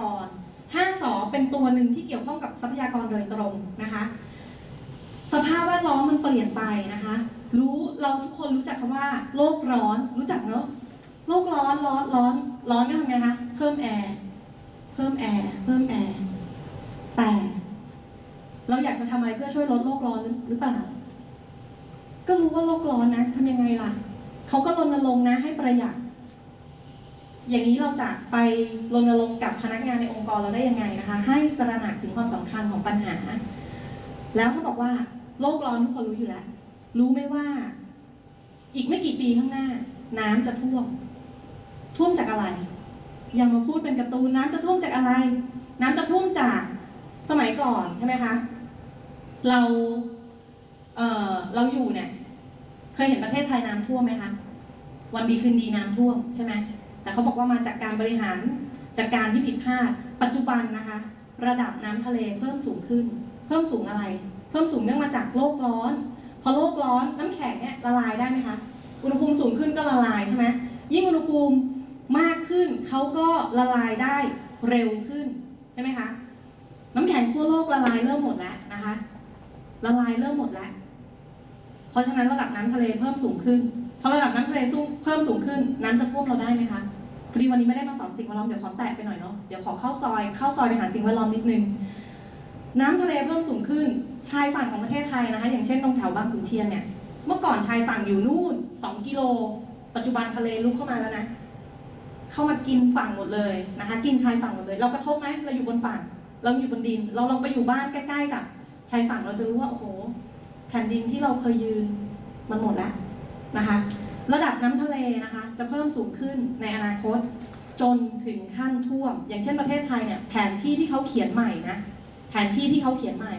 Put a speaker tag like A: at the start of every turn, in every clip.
A: ากร 5สอเป็นตัวหนึ่งที่เกี่ยวข้องกับทรัพยากรโดยตรงนะคะ สภาพแวดล้อมมันเปลี่ยนไปนะคะ รู้เราทุกคนรู้จักคำว่า โลกร้อนรู้จักเนอะโลกร้อนร้อนร้อนร้อนก็ทำไงคะเพิ่มแอร์เพิ่มแอร์เพิ่มแอร์แต่เราอยากจะทำอะไรเพื่อช่วยลดโลกร้อนหรือเปล่า ก็รู้ว่าโลกร้อนนะทำยังไงล่ะ เขาก็รณรงค์นะให้ประหยัด อย่างนี้เราจะไปรณรงค์กับพนักงานในองค์กรเราได้ยังไงนะคะ ให้ตระหนักถึงความสำคัญของปัญหา แล้วเขาบอกว่าโลกร้อนทุกคนรู้อยู่แล้ว รู้ไหมว่า อีกไม่กี่ปีข้างหน้า น้ำจะท่วม ท่วมจากอะไร อย่ามาพูดเป็นกร์ตูนน้ำจะท่วมจากอะไร น้ำจะท่วมจากสมัยก่อนใช่ไหมคะ เราเออเราอยู่เนี่ย เคยเห็นประเทศไทยน้ำท่วมไหมคะ วันดีคืนดีน้ำท่วมใช่ไหม แต่เขาบอกว่ามาจากการบริหารจากการที่ผิดพลาด ปัจจุบันนะคะ ระดับน้ำทะเลเพิ่มสูงขึ้น เพิ่มสูงอะไร เพิ่มสูงเนื่องมาจากโลกร้อน พอโลกร้อนน้ำแข็งเนี่ยละลายได้ไหมคะ อุณหภูมิสูงขึ้นก็ละลายใช่ไหมยิ่งอุณหภูมิมากขึ้นเขาก็ละลายได้เร็วขึ้นใช่ไหมคะ น้ำแข็งขั้วโลกละลายเริ่มหมดแล้วนะคะ ละลายเริ่มหมดแล้ว เพราะฉะนั้นระดับน้ำทะเลเพิ่มสูงขึ้น พอระดับน้ำทะเลสูงเพิ่มสูงขึ้นน้ำจะท่วมเราได้ไหมคะพอดีวันนี้ไม่ได้มาสอนสิ่งแวดล้อมเดี๋ยวขอแตะไปหน่อยเนาะเดี๋ยวขอเข้าซอยเข้าซอยไปหาสิ่งแวดล้อมนิดนึงน้ำทะเลเพิ่มสูงขึ้นชายฝั่งของประเทศไทยนะคะ อย่างเช่นตรงแถวบางขุนเทียนเนี่ยเมื่อก่อนชายฝั่งอยู่นู่น 2 กิโล ปัจจุบันทะเลลุกเข้ามาแล้วนะเข้ามากินฝั่งหมดเลยนะคะ กินชายฝั่งหมดเลย เรากระทบไหมเราอยู่บนฝั่ง เราอยู่บนดิน เราลองไปอยู่บ้านใกล้ๆกับชายฝั่งเราจะรู้ว่าโอ้โหแผ่นดินที่เราเคยยืนมันหมดแล้ว นะคะ ระดับน้ำทะเลนะคะจะเพิ่มสูงขึ้นในอนาคต จนถึงขั้นท่วม อย่างเช่นประเทศไทยเนี่ยแผนที่ที่เขาเขียนใหม่นะแผนที่ที่เขาเขียนใหม่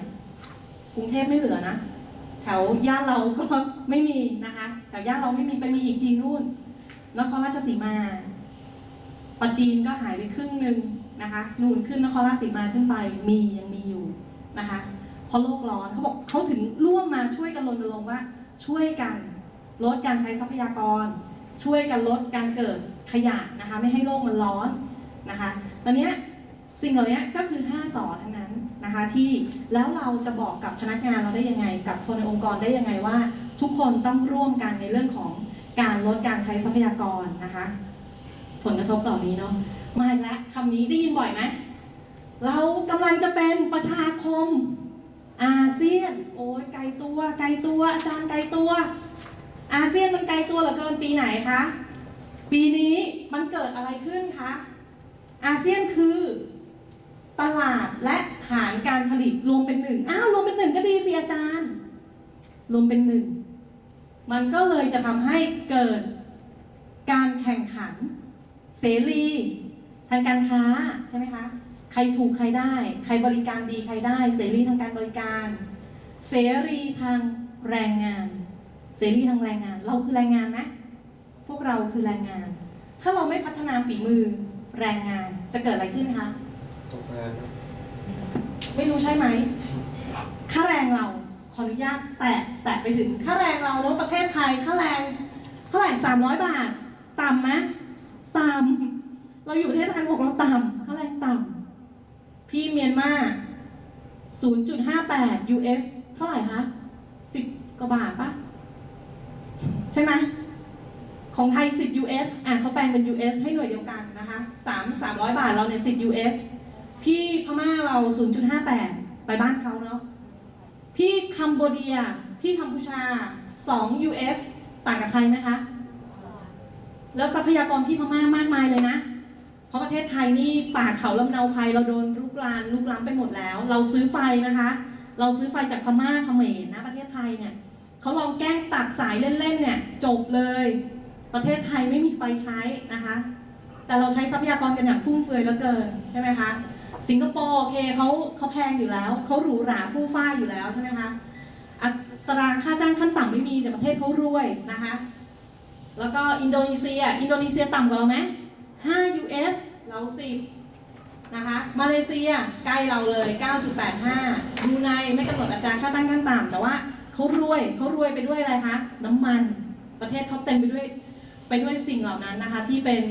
A: กรุงเทพไม่เหลือนะแถวย่านเราก็ไม่มีนะคะแถวย่านเราไม่มีไปมีอีกทีนู่นนครราชสีมาปัจจีนก็หายไปครึ่งหนึ่งนะคะนู่นขึ้นนครราชสีมาขึ้นไปมียังมีอยู่นะคะเพราะโลกร้อนเขาบอกเขาถึงร่วมมาช่วยกันรณรงค์ว่าช่วยกัน ลดการใช้ทรัพยากร ช่วยกันลดการเกิดขยะนะคะ ไม่ให้โลกมันร้อนนะคะตอนนี้สิ่งเหล่านี้ก็คือ 5สอทั้งนั้นนะคะที่แล้วเราจะบอกกับพนักงานเราได้ยังไง กับคนในองค์กรได้ยังไงว่า ทุกคนต้องร่วมกันในเรื่องของการลดการใช้ทรัพยากรนะคะ ผลกระทบเหล่านี้เนาะมาอีกแล้วคำนี้ได้ยินบ่อยไหมเรากำลังจะเป็นประชาคมอาเซียน โอ้ยไกลตัว ไกลตัว อาจารย์ไกลตัว อาเซียนมันไกลตัวเหลือเกินปีไหนคะ ปีนี้มันเกิดอะไรขึ้นคะ อาเซียนคือ ตลาดและฐานการผลิตรวมเป็นหนึ่ง อ้าวรวมเป็นหนึ่งก็ดีสิอาจารย์ รวมเป็นหนึ่ง มันก็เลยจะทำให้เกิดการแข่งขัน เสรี ทางการค้าใช่ไหมคะ ใครถูกใครได้ ใครบริการดีใครได้ เสรีทางการบริการ เสรีทางแรงงาน เสรีทางแรงงาน เราคือแรงงานไหมพวกเราคือแรงงาน ถ้าเราไม่พัฒนาฝีมือแรงงานจะเกิดอะไรขึ้นคะ
B: ตกงานครับ
A: ไม่รู้ใช่ไหมค่าแรงเราขออนุญาตแตะแตะไปถึงค่าแรงเราเนอะประเทศไทยค่าแรงเท่าไหร่สามร้อยบาทต่ำไหมต่ำเราอยู่ประเทศไทยบอกเราต่ำค่าแรงต่ำพี่เมียนมา0.58 US เท่าไหร่คะ10กว่าบาทปะ ใช่ไหมของไทย 10 US อะเขาแปลงเป็น US ให้หน่วยเดียวกันนะคะ3 300 บาทเราเนี่ย10 US พี่พม่าเรา 0.58 ไปบ้านเขาเนาะ พี่คัมโบเดีย พี่กัมพูชา 2 US ต่างกับไทยไหมคะ แล้วทรัพยากรที่พม่ามากมายเลยนะ เพราะประเทศไทยนี่ป่าเขาลำเนาภัยเราโดนลุกลานลุกล้ำไปหมดแล้ว เราซื้อไฟนะคะ เราซื้อไฟจากพม่าเขมรนะประเทศไทยเนี่ย เขาลองแกล้งตัดสายเล่นๆเนี่ยจบเลย ประเทศไทยไม่มีไฟใช้นะคะ แต่เราใช้ทรัพยากรกันอย่างฟุ่มเฟือยเหลือเกินใช่ไหมคะสิงคโปร์โอเคเขาเขาแพงอยู่แล้วเขาหรูหราฟู่ฟ้าอยู่แล้วใช่ไหมคะอัตราค่าจ้างขั้นต่ำไม่มีแต่ประเทศเขารวยนะคะ แล้วก็อินโดนีเซีย อินโดนีเซียต่ำกว่าเราไหม5 US เรา10นะคะมาเลเซียใกล้เราเลย 9.85บรูไนไม่กำหนดอัตราค่าตั้งขั้นต่ำแต่ว่า เขารวยเขารวยไปด้วยอะไรคะน้ำมันประเทศเขาเต็มไปด้วยไปด้วยสิ่งเหล่านั้นนะคะ ที่เป็น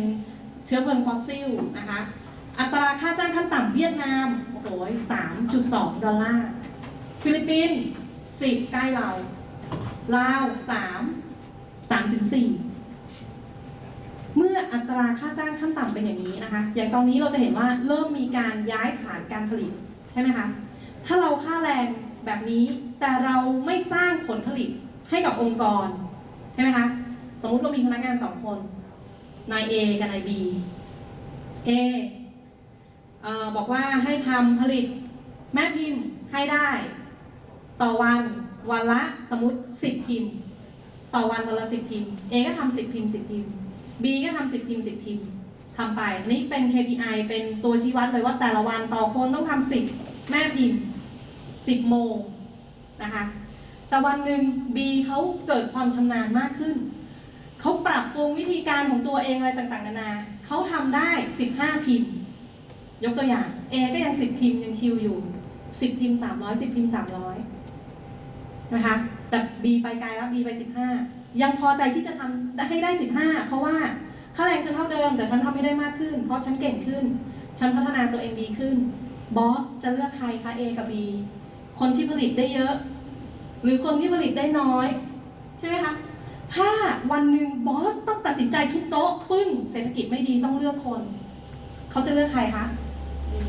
A: เชื้อเพลิงฟอสซิลนะคะ อัตราค่าจ้างขั้นต่ำเวียดนามโอ้โห3.2ดอลลาร์ฟิลิปปินส์10ใกล้เราลาว3 3ถึง4เมื่ออัตราค่าจ้างขั้นต่ำเป็นอย่างนี้นะคะ อย่างตอนนี้เราจะเห็นว่าเริ่มมีการย้ายฐานการผลิตใช่ไหมคะถ้าเราค่าแรงแบบนี้ แต่เราไม่สร้างผลผลิตให้กับองค์กร ใช่ไหมคะ สมมุติเรามีพนักงานสองคน นาย A กับนาย B A เออบอกว่าให้ทำผลิตแม่พิมพ์ให้ได้ ต่อวันวันละสมมติ10พิมพ์ ต่อวันวันละ10พิมพ์ A ก็ทำ10พิมพ์10พิมพ์ B ก็ทำ10พิมพ์10พิมพ์ทำไปอันนี้เป็น KPI เป็นตัวชี้วัดเลยว่าแต่ละวันต่อคนต้องทำ10แม่พิมพ์10โมง นะคะ แต่วันหนึ่ง B เขาเกิดความชำนาญมากขึ้น เขาปรับปรุงวิธีการของตัวเองอะไรต่างๆ นานา เขาทำได้ 15 พิมพ์ ยกตัวอย่าง A ก็ยัง 10 พิมพ์ยังชิวอยู่ 10 พิมพ์ 300 10 พิมพ์ 300 นะคะ แต่ B ไปไกลแล้ว B ไป 15 ยังพอใจที่จะทำให้ได้ 15 เพราะว่าค่าแรงฉันเท่าเดิมแต่ฉันทำให้ได้มากขึ้น เพราะฉันเก่งขึ้น ฉันพัฒนาตัวเองดีขึ้น บอสจะเลือกใครคะ A กับ B คนที่ผลิตได้เยอะ หรือคนที่ผลิตได้น้อย ใช่ไหมคะถ้าวันหนึ่งบอสต้องตัดสินใจทุกโต๊ะปึ้งเศรษฐกิจไม่ดีต้องเลือกคน เขาจะเลือกใครคะ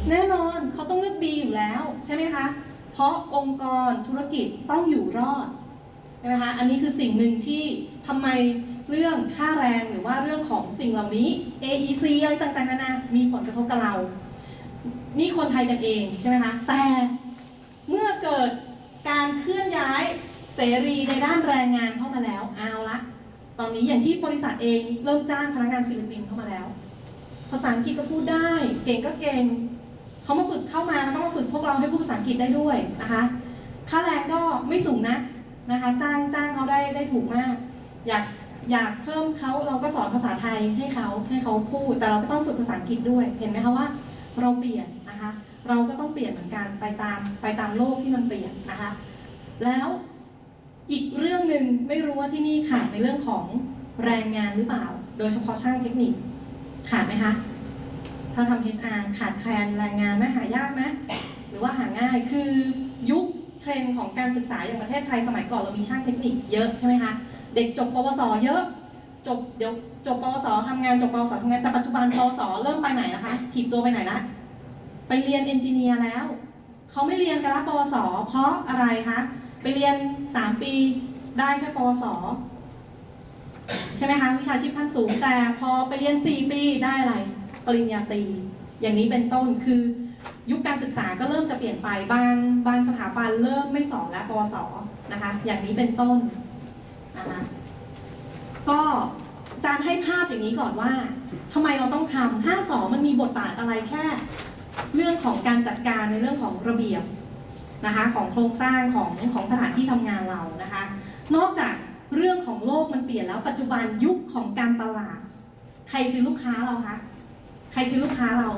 A: แน่นอนเขาต้องเลือก B อยู่แล้วใช่ไหมคะ เพราะองค์กรธุรกิจต้องอยู่รอดใช่ไหมคะอันนี้คือสิ่งหนึ่งที่ทำไมเรื่องค่าแรงหรือว่าเรื่องของสิ่งเหล่านี้ AEC อะไรต่างๆนานามีผลกระทบกับเรา นี่คนไทยกันเองใช่ไหมคะแต่ เมื่อเกิดการเคลื่อนย้ายเสรีในด้านแรงงานเข้ามาแล้วเอาละ ตอนนี้อย่างที่บริษัทเองเริ่มจ้างพนักงานฟิลิปปินส์เข้ามาแล้ว ภาษาอังกฤษก็พูดได้ เก่งก็เก่งเขามาฝึกเข้ามาแล้วก็มาฝึกพวกเราให้พูดภาษาอังกฤษได้ด้วยนะคะค่าแรงก็ไม่สูงนะนะคะ จ้างจ้างเขาได้ได้ถูกมาก อยากอยากเพิ่มเขาเราก็สอนภาษาไทยให้เขาให้เขาพูด แต่เราก็ต้องฝึกภาษาอังกฤษด้วย เห็นไหมคะว่า เราเปลี่ยนนะคะ เราก็ต้องเปลี่ยนเหมือนกันไปตามไปตามโลกที่มันเปลี่ยนนะคะ แล้วอีกเรื่องหนึ่งไม่รู้ว่าที่นี่ขาดในเรื่องของแรงงานหรือเปล่า โดยเฉพาะช่างเทคนิค ขาดไหมคะ ถ้าทำ HR ขาดแคลนแรงงานไหมหายากไหมหรือว่าหาง่ายคือยุคเทรนด์ของการศึกษาอย่างประเทศไทยสมัยก่อนเรามีช่างเทคนิคเยอะใช่ไหมคะเด็กจบปวสเยอะจบเดี๋ยวจบปวสทำงานจบปวสทำงานแต่ปัจจุบันปวสเริ่มไปไหนแล้วคะถีบตัวไปไหนละ ไปเรียนเอนจิเนียร์แล้ว เขาไม่เรียนกันละปวส เพราะอะไรคะ ไปเรียน 3 ปีได้แค่ปวส ใช่ไหมคะ วิชาชีพขั้นสูง แต่พอไปเรียน 4 ปีได้อะไร ปริญญาตรี อย่างนี้เป็นต้น คือยุคการศึกษาก็เริ่มจะเปลี่ยนไป บางบางสถาบันเริ่มไม่สอนแล้วปวส นะคะ อย่างนี้เป็นต้นนะคะก็จารย์ให้ภาพอย่างนี้ก่อนว่าทำไมเราต้องทำห้าสอมันมีบทบาทอะไรแค่ เรื่องของการจัดการในเรื่องของระเบียบนะคะของโครงสร้างของของสถานที่ทำงานเรานะคะ นอกจากเรื่องของโลกมันเปลี่ยนแล้วปัจจุบันยุคของการตลาด ใครคือลูกค้าเราคะใครคือลูกค้าเรา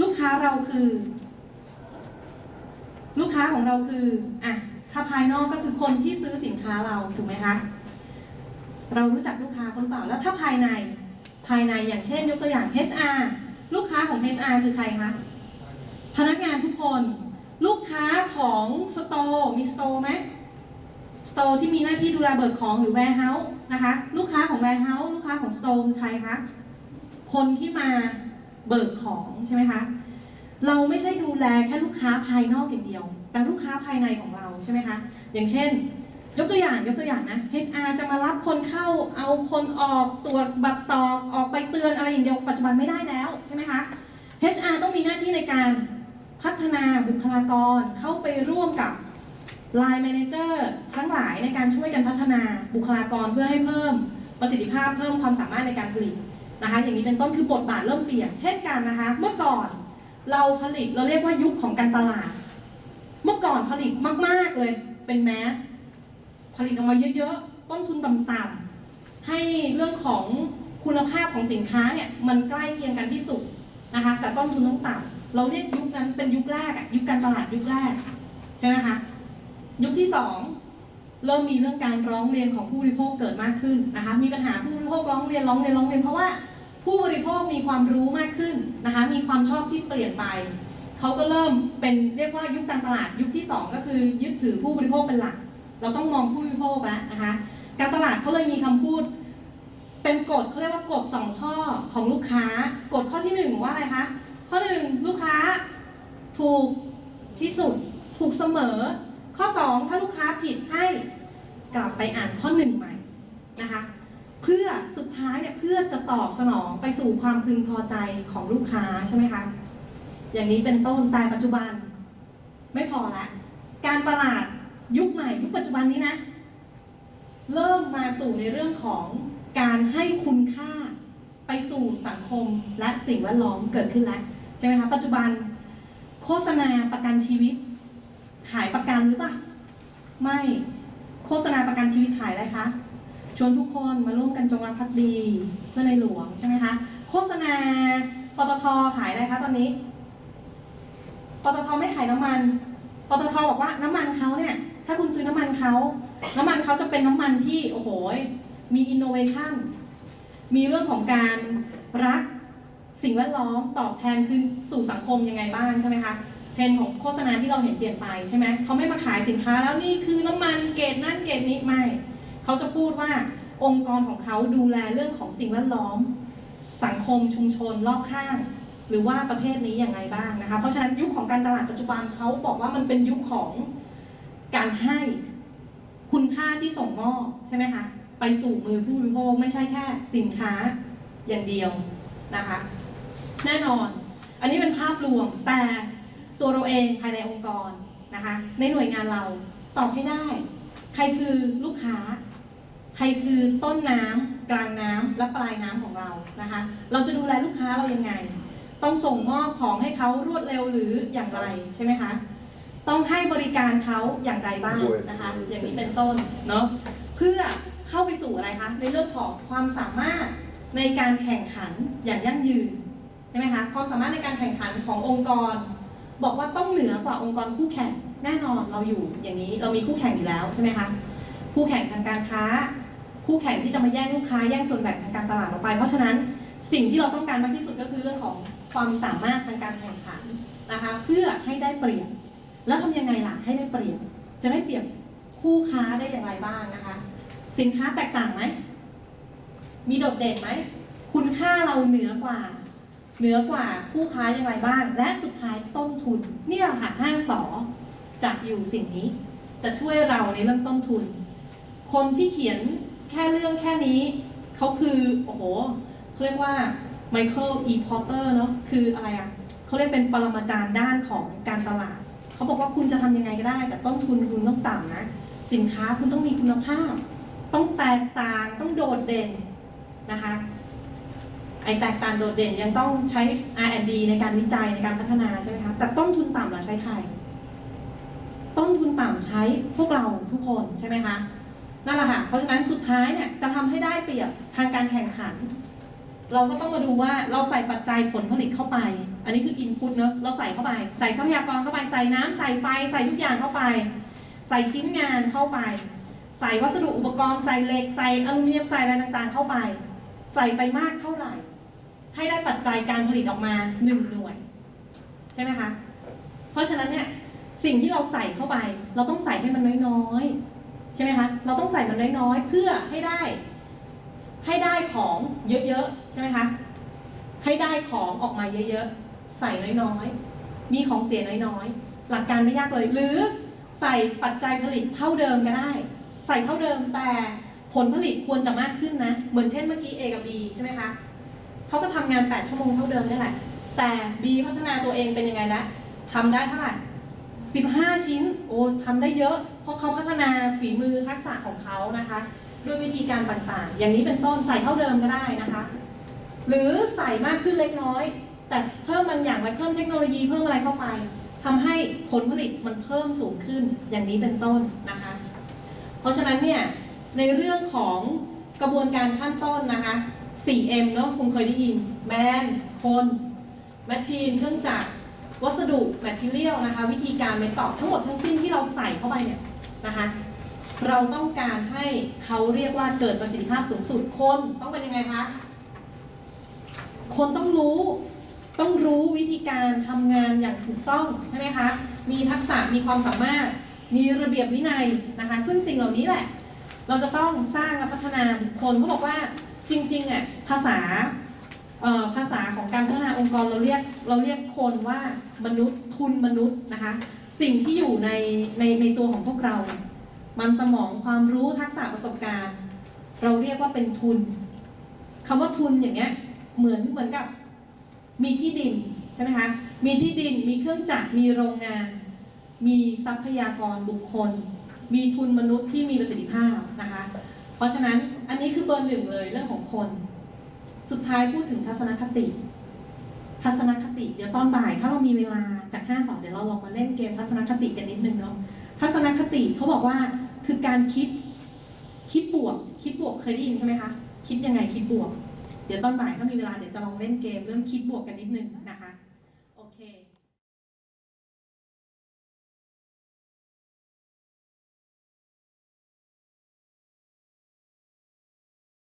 A: ลูกค้าเราคือ ลูกค้าของเราคืออะถ้าภายนอกก็คือคนที่ซื้อสินค้าเราถูกไหมคะเรารู้จักลูกค้าคนเปล่าแล้วถ้าภายในภายในอย่างเช่น ยกตัวอย่าง HR ลูกค้าของ HR คือใครคะ พนักงานทุกคน ลูกค้าของสโตร์มีสโตร์ไหมสโตร์ที่มีหน้าที่ดูแลเบิกของหรือ warehouse นะคะ ลูกค้าของ warehouse ลูกค้าของสโตร์คือใครคะ คนที่มาเบิกของใช่ไหมคะ เราไม่ใช่ดูแลแค่ลูกค้าภายนอกอย่างเดียว แต่ลูกค้าภายในของเราใช่ไหมคะ อย่างเช่น ยกตัวอย่างยกตัวอย่างนะ HR จะมารับคนเข้าเอาคนออกตรวจบัตรตอบออกไปเตือนอะไรอย่างเดียวปัจจุบันไม่ได้แล้วใช่ไหมคะ HR ต้องมีหน้าที่ในการพัฒนาบุคลากรเข้าไปร่วมกับ Line Manager ทั้งหลายในการช่วยกันพัฒนาบุคลากรเพื่อให้เพิ่มประสิทธิภาพเพิ่มความสามารถในการผลิตนะคะอย่างนี้เป็นต้นคือบทบาทเริ่มเปลี่ยนเช่นกันนะคะเมื่อก่อนเราผลิตเราเรียกว่ายุคของการตลาด เมื่อก่อนผลิตมาก ๆเลยเป็นแมส ผลิตออกมาเยอะๆ ต้นทุนต่ำๆ ให้เรื่องของคุณภาพของสินค้าเนี่ยมันใกล้เคียงกันที่สุดนะคะ แต่ต้นทุนต้องต่ำเราเรียกยุคนั้นเป็นยุคแรกอะยุคการตลาดยุคแรกใช่ไหมคะยุคที่สองเริ่มมีเรื่องการร้องเรียนของผู้บริโภคเกิดมากขึ้นนะคะ มีปัญหาผู้บริโภคร้องเรียนร้องเรียนร้องเรียนเพราะว่าผู้บริโภคมีความรู้มากขึ้นนะคะ มีความชอบที่เปลี่ยนไป เขาก็เริ่มเป็นเรียกว่ายุคการตลาดยุคที่ 2 ก็คือยึดถือผู้บริโภคเป็นหลัก เราต้องมองผู้บริโภคแล้วนะคะ การตลาดเขาเลยมีคำพูด เป็นกฎเขาเรียกว่ากฎสองข้อของลูกค้ากฎข้อที่หนึ่งว่าอะไรคะ ข้อหนึ่งลูกค้าถูกที่สุดถูกเสมอ ข้อสองถ้าลูกค้าผิดให้กลับไปอ่านข้อหนึ่งใหม่นะคะเพื่อสุดท้ายเนี่ยเพื่อจะตอบสนองไปสู่ความพึงพอใจของลูกค้าใช่ไหมคะอย่างนี้เป็นต้นแต่ปัจจุบันไม่พอละ การตลาด ยุคใหม่ยุคปัจจุบันนี้นะ เริ่มมาสู่ในเรื่องของการให้คุณค่าไปสู่สังคมและสิ่งแวดล้อมเกิดขึ้นแล้วใช่ไหมคะปัจจุบัน โฆษณาประกันชีวิต ขายประกันหรือเปล่าไม่โฆษณาประกันชีวิตขายอะไรคะชวนทุกคนมาร่วมกันจงรักภักดีเพื่อในหลวงใช่ไหมคะโฆษณาปตทขายอะไรคะตอนนี้ปตทไม่ขายน้ำมันปตทบอกว่าน้ำมันเขาเนี่ย เขาน้ำมันเขาจะเป็นน้ำมันที่โอ้โหมีอินโนเวชันมีเรื่องของการรักสิ่งแวดล้อมตอบแทนคือสู่สังคมยังไงบ้างใช่ไหมคะเทรนของโฆษณาที่เราเห็นเปลี่ยนไปใช่ไหมเขาไม่มาขายสินค้าแล้วนี่คือน้ำมันเกรดนั่นเกรดนี้ไม่เขาจะพูดว่าองค์กรของเขาดูแลเรื่องของสิ่งแวดล้อม สังคมชุมชนรอบข้าง หรือว่าประเภทนี้อย่างไรบ้างนะคะเพราะฉะนั้นยุคของการตลาดปัจจุบันเขาบอกว่ามันเป็นยุคของการให้ คุณค่าที่ส่งมอบใช่ไหมคะไปสู่มือผู้บริโภคไม่ใช่แค่สินค้าอย่างเดียวนะคะ แน่นอน อันนี้เป็นภาพรวมแต่ตัวเราเองภายในองค์กรนะคะ ในหน่วยงานเราตอบให้ได้ ใครคือลูกค้า ใครคือต้นน้ำกลางน้ำและปลายน้ำของเรานะคะ เราจะดูแลลูกค้าเรายังไง ต้องส่งมอบของให้เขารวดเร็วหรืออย่างไรใช่ไหมคะ ต้องให้บริการเขาอย่างไรบ้างนะคะ อย่างนี้เป็นต้นเนาะเพื่อเข้าไปสู่อะไรคะในเรื่องของความสามารถในการแข่งขันอย่างยั่งยืนใช่ไหมคะความสามารถในการแข่งขันขององค์กร บอกว่าต้องเหนือกว่าองค์กรคู่แข่งแน่นอนเราอยู่อย่างนี้เรามีคู่แข่งอยู่แล้วใช่ไหมคะคู่แข่งทางการค้า คู่แข่งที่จะมาแย่งลูกค้าแย่งส่วนแบ่งทางการตลาดเราไป เพราะฉะนั้นสิ่งที่เราต้องการมากที่สุดก็คือเรื่องของความสามารถทางการแข่งขันนะคะเพื่อให้ได้เปรียบ แล้วทำยังไงล่ะให้ได้เปรียบ จะได้เปรียบคู่ค้าได้อย่างไรบ้างนะคะ สินค้าแตกต่างไหม มีโดดเด่นไหม คุณค่าเราเหนือกว่า เหนือกว่าผู้ค้าอย่างไรบ้าง และสุดท้ายต้นทุน เนี่ยค่ะห้าสอจะอยู่สิ่งนี้ จะช่วยเราในเรื่องต้นทุน คนที่เขียนแค่เรื่องแค่นี้ เขาคือโอ้โหเขาเรียกว่าไมเคิลอีพอร์เตอร์เนาะคืออะไรอะ่ะเขาเรียกเป็นปรมาจารย์ด้านของการตลาด เขาบอกว่าคุณจะทำยังไงก็ได้ แต่ต้นทุนคุณต้องต่ำนะ สินค้าคุณต้องมีคุณภาพ ต้องแตกต่างต้องโดดเด่นนะคะไอแตกต่างโดดเด่นยังต้องใช้ R&D ในการวิจัยในการพัฒนาใช่ไหมคะแต่ต้นทุนต่ำเราใช้ใคร ต้นทุนต่ำใช้พวกเราทุกคนใช่ไหมคะนั่นแหละค่ะเพราะฉะนั้นสุดท้ายเนี่ยจะทำให้ได้เปรียบทางการแข่งขัน เราก็ต้องมาดูว่าเราใส่ปัจจัยผลผลิตเข้าไป อันนี้คืออินพุตเนอะเราใส่เข้าไป ใส่ทรัพยากรเข้าไป ใส่น้ำใส่ไฟ ใส่ทุกอย่างเข้าไป ใส่ชิ้นงานเข้าไป ใส่วัสดุอุปกรณ์ ใส่เหล็ก ใส่อลูมิเนียม ใส่อะไรต่างๆ เข้าไป ใส่ไปมากเท่าไหร่ ให้ได้ปัจจัยการผลิตออกมาหนึ่งหน่วย ใช่ไหมคะ เพราะฉะนั้นเนี่ยสิ่งที่เราใส่เข้าไป เราต้องใส่ให้มันน้อยๆ ใช่ไหมคะ เราต้องใส่มันน้อยๆ เพื่อให้ได้ ให้ได้ของเยอะๆ ใช่ไหมคะ ให้ได้ของออกมาเยอะๆ ใส่น้อยๆ มีของเสียน้อยๆ หลักการไม่ยากเลย หรือใส่ปัจจัยผลิตเท่าเดิมก็ได้ ใส่เท่าเดิมแต่ผลผลิตควรจะมากขึ้นนะ เหมือนเช่นเมื่อกี้ A กับ B ใช่ไหมคะเขาก็ทำงาน 8 ชั่วโมงเท่าเดิมนี่แหละ แต่ B พัฒนาตัวเองเป็นยังไงละทำได้เท่าไหร่ 15 ชิ้น โอ้ทำได้เยอะ เพราะเขาพัฒนาฝีมือทักษะของเขานะคะ ด้วยวิธีการต่างๆ อย่างนี้เป็นต้นใส่เท่าเดิมก็ได้นะคะ หรือใส่มากขึ้นเล็กน้อย แต่เพิ่มบางอย่างไว้เพิ่มเทคโนโลยีเพิ่มอะไรเข้าไปทำให้ผลผลิตมันเพิ่มสูงขึ้นอย่างนี้เป็นต้นนะคะ เพราะฉะนั้นเนี่ยในเรื่องของกระบวนการขั้นต้นนะคะ 4M เนาะคงเคยได้ยิน แมน คนแมชชีน เครื่องจักร วัสดุ material นะคะ วิธีการเมตอบทั้งหมดทั้งสิ้นที่เราใส่เข้าไปเนี่ยนะคะ เราต้องการให้เขาเรียกว่าเกิดประสิทธิภาพสูงสุด คนต้องเป็นยังไงคะ คนต้องรู้ ต้องรู้วิธีการทำงานอย่างถูกต้องใช่ไหมคะ มีทักษะมีความสามารถ มีระเบียบวินัยนะคะ ซึ่งสิ่งเหล่านี้แหละ เราจะต้องสร้างและพัฒนาบุคคลเขาบอกว่าจริงๆอะภาษาภาษาของการพัฒนาองค์กรเราเรียกเราเรียกคนว่ามนุษย์ทุนมนุษย์นะคะ สิ่งที่อยู่ในในในตัวของพวกเรา มันสมองความรู้ทักษะประสบการณ์ เราเรียกว่าเป็นทุนคำว่าทุนอย่างเงี้ยเหมือนเหมือนกับ มีที่ดินใช่ไหมคะมีที่ดินมีเครื่องจักรมีโรงงาน มีทรัพยากรบุคคล มีทุนมนุษย์ที่มีประสิทธิภาพนะคะเพราะฉะนั้นอันนี้คือเบอร์หนึ่งเลยเรื่องของคน สุดท้ายพูดถึงทัศนคติ ทัศนคติ เดี๋ยวตอนบ่ายถ้าเรามีเวลาจาก5 2เดี๋ยวเราลองมาเล่นเกมทัศนคติกันนิดนึงเนาะทัศนคติเขาบอกว่าคือการคิดคิดบวก คิดบวกเคยได้ยินใช่ไหมคะ คิดยังไงคิดบวก เดี๋ยวตอนบ่ายถ้ามีเวลาเดี๋ยวจะลองเล่นเกมเรื่องคิดบวกกันนิดนึงนะ